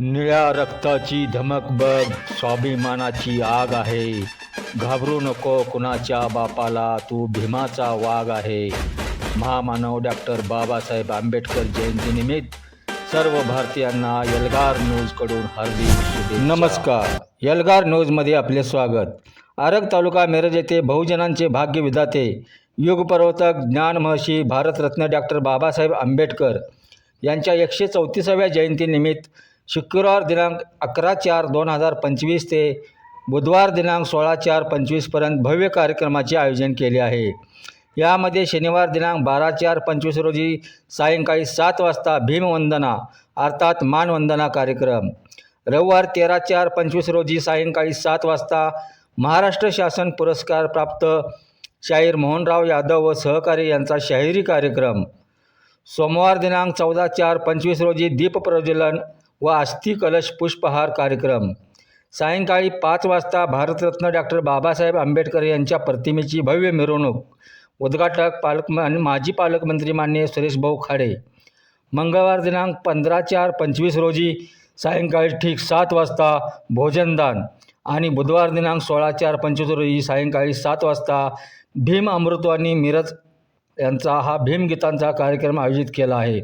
निळ्या रक्ताची धमक बघ. स्वाभिमानाची आग आहे. घाबरू नको कुणाच्या बापाला. तू भीमाचा वाघ आहे. महामानव डॉक्टर बाबासाहेब आंबेडकर जयंतीनिमित्त सर्व भारतीयांना यलगार न्यूजकडून हार्दिक नमस्कार. यलगार न्यूजमध्ये आपले स्वागत. आरग तालुका मिरज येथे बहुजनांचे भाग्य विधाते युगपर्वतक ज्ञानमहर्षी भारतरत्न डॉक्टर बाबासाहेब आंबेडकर यांच्या एकशे चौतीसाव्या जयंतीनिमित्त शुक्रवार दिनांक अकरा चार दोन हजार पंचवीस ते बुधवार दिनांक सोळा चार पंचवीसपर्यंत भव्य कार्यक्रमाचे आयोजन केले आहे. यामध्ये शनिवार दिनांक बारा चार पंचवीस रोजी सायंकाळी सात वाजता भीमवंदना अर्थात मानवंदना कार्यक्रम. रविवार तेरा चार पंचवीस रोजी सायंकाळी सात वाजता महाराष्ट्र शासन पुरस्कार प्राप्त शाहीर मोहनराव यादव व सहकारी यांचा शाहिरी कार्यक्रम. सोमवार दिनांक चौदा चार पंचवीस रोजी दीप प्रज्वलन व अस्थि कलश पुष्पहार कार्यक्रम. सायंकाळी पाच वाजता भारतरत्न डॉक्टर बाबासाहेब आंबेडकर यांच्या प्रतिमेची भव्य मिरवणूक. उद्घाटक पालक माजी पालकमंत्री मान्य सुरेशभाऊ खाडे. मंगळवार दिनांक पंधरा चार पंचवीस रोजी सायंकाळी ठीक सात वाजता भोजनदान आणि बुधवार दिनांक सोळा चार पंचवीस रोजी सायंकाळी सात वाजता भीम अमृतवाणी मिरज यांचा हा भीमगीतांचा कार्यक्रम आयोजित केला आहे.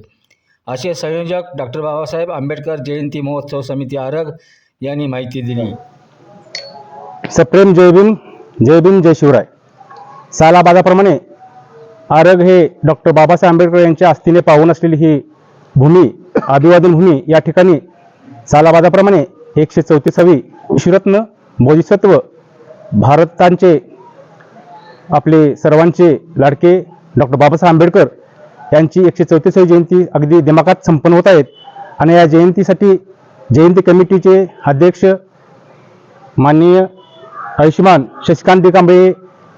असे संयोजक डॉक्टर बाबासाहेब आंबेडकर जयंती महोत्सव समिती आरग यांनी माहिती दिली. सप्रेम जय भीम जय भीम जय शिवराय. सालाबादाप्रमाणे आरग हे डॉक्टर बाबासाहेब आंबेडकर यांच्या आस्थीने पाहून असलेली ही भूमी अभिवादन भूमी या ठिकाणी सालाबादाप्रमाणे एकशे चौतीसावी विश्वरत्न बोधिसत्व भारतांचे आपले सर्वांचे लाडके डॉक्टर बाबासाहेब आंबेडकर यांची एकशे चौतीसावी जयंती अगदी दिमागात संपन्न होत आहेत. आणि या जयंतीसाठी जयंती कमिटीचे अध्यक्ष माननीय आयुष्यमान शशिकांत कांबळे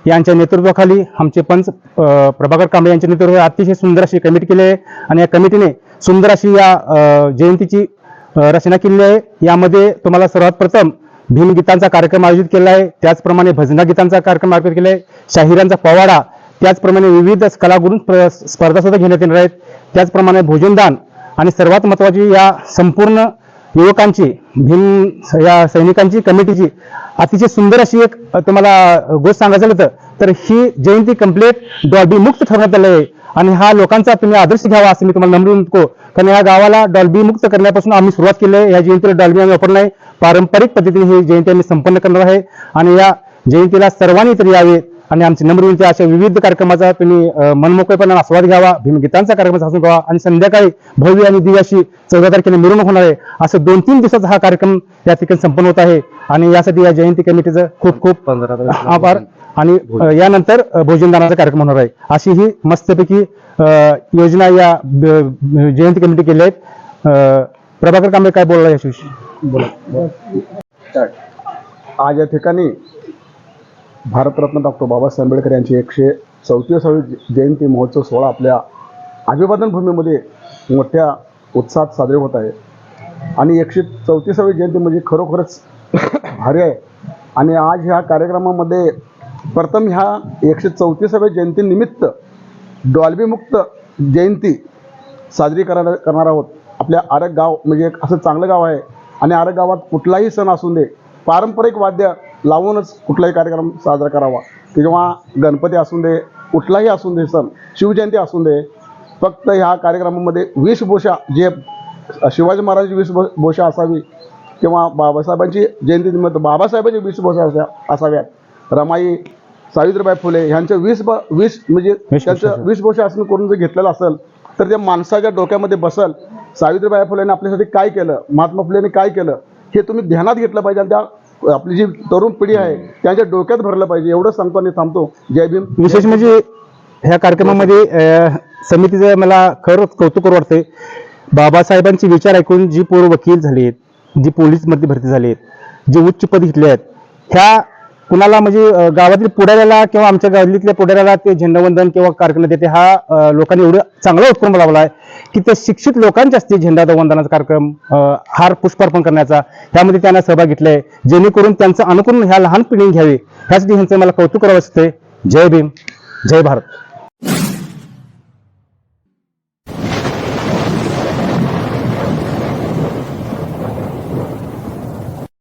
यांच्या नेतृत्वाखाली आमचे पंच प्रभाकर कांबळे यांच्या नेतृत्व अतिशय सुंदर अशी कमिटी केली आहे. आणि या कमिटीने सुंदर अशी या जयंतीची रचना केली आहे. यामध्ये तुम्हाला सर्वात प्रथम भीमगीतांचा कार्यक्रम आयोजित केला आहे. त्याचप्रमाणे भजना गीतांचा कार्यक्रम आयोजित केला आहे. शाहिरांचा पवाडा त्याचप्रमाणे विविध कलागुरू स्पर्धा सुद्धा घेण्यात येणार आहेत. त्याचप्रमाणे भोजनदान आणि सर्वात महत्त्वाची या संपूर्ण युवकांची भीम या सैनिकांची कमिटीची अतिशय सुंदर अशी एक तुम्हाला गोष्ट सांगायचं झालं तर तर ही जयंती कंप्लीट डॉल्बी मुक्त ठरवण्यात आली आहे. आणि हा लोकांचा तुम्ही आदर्श घ्यावा असं मी तुम्हाला नम्र विनंती कारण या गावाला डॉल्बी मुक्त करण्यापासून आम्ही सुरुवात केली आहे. या जयंतीला डॉल्बी आम्ही वापरलं आहे. पारंपरिक पद्धतीने ही जयंती आम्ही संपन्न करणार आहे. आणि या जयंतीला सर्वांनी तरी यावे आणि आमची नम्र विनंती अशा विविध कार्यक्रमाचा तुम्ही अ, मनमोकळेपणाने आस्वाद घ्यावा भीमगीतांचा कार्यक्रम हसून घ्यावा आणि संध्याकाळी भव्य आणि दिव्याशी चौदा तारखेला मिरवणूक होणार आहे. असं दोन तीन दिवसाचा हा कार्यक्रम या ठिकाणी संपन्न होत आहे. आणि यासाठी या जयंती कमिटीचं खूप खूप आभार. आणि यानंतर भोजनदानाचा कार्यक्रम होणार आहे. अशी ही मस्तपैकी योजना या जयंती कमिटी केली आहेत. प्रभाकर कांबळे काय बोलला याच्याविषयी? आज या ठिकाणी भारतरत्न डॉक्टर बाबासाहेब आंबेडकर यांची एकशे चौतीसावी जयंती महोत्सव सोहळा आपल्या अभिवादन भूमीमध्ये मोठ्या उत्साहात साजरे होत आहे. आणि एकशे चौतीसावी जयंती म्हणजे खरोखरच भारी आहे. आणि आज ह्या कार्यक्रमामध्ये प्रथम ह्या एकशे चौतीसाव्या जयंतीनिमित्त डॉल्बीमुक्त जयंती साजरी करणार करणार आहोत. आपल्या आरग गाव म्हणजे एक असं चांगलं गाव आहे. आणि आरग गावात कुठलाही सण असू दे पारंपरिक वाद्य लावूनच कुठलाही कार्यक्रम साजरा करावा. किंवा गणपती असू दे कुठलाही असू दे सण शिवजयंती असू दे फक्त ह्या कार्यक्रमामध्ये वेशभूषा जे शिवाजी महाराजांची वेशभूषा असावी किंवा बाबासाहेबांची जयंती निमित्त बाबासाहेबांची वेशभूषा असा असाव्यात. रमाई सावित्रीबाई फुले ह्यांच्या वीस ब वीस म्हणजे त्यांचं वेशभूषा असणं करून जर घेतलेलं असेल तर त्या माणसाच्या डोक्यामध्ये बसल सावित्रीबाई फुलेने आपल्यासाठी काय केलं महात्मा फुलेने काय केलं हे तुम्ही ध्यानात घेतलं पाहिजे आणि त्या आपली जी तरुण पिढी आहे त्यांच्या डोक्यात भरलं पाहिजे. एवढं सांगतो आणि थांबतो. जय भीम. विशेष म्हणजे ह्या कार्यक्रमामध्ये समितीचं मला खरंच कौतुक करू वाटते बाबासाहेबांचे विचार ऐकून जी पोरं वकील झालेत जी पोलीसमध्ये भरती झालेत जे उच्च पद घेतले आहेत ह्या कुणाला म्हणजे गावातील पुढाऱ्याला किंवा आमच्या गावातल्या पुढाऱ्याला ते झेंडावंदन किंवा कार्यक्रम देते हा लोकांनी एवढं चांगला उपक्रम लावला आहे की ते शिक्षित लोकांच्या असते झेंडा वंदनाचा कार्यक्रम हार पुष्पार्पण करण्याचा. त्यामध्ये त्यांना सहभाग घेतलाय जेणेकरून त्यांचं अनुकरण ह्या लहान पिढीने घ्यावी. ह्यासाठी ह्यांचं मला कौतुक करावं असते. जय भीम जय भारत.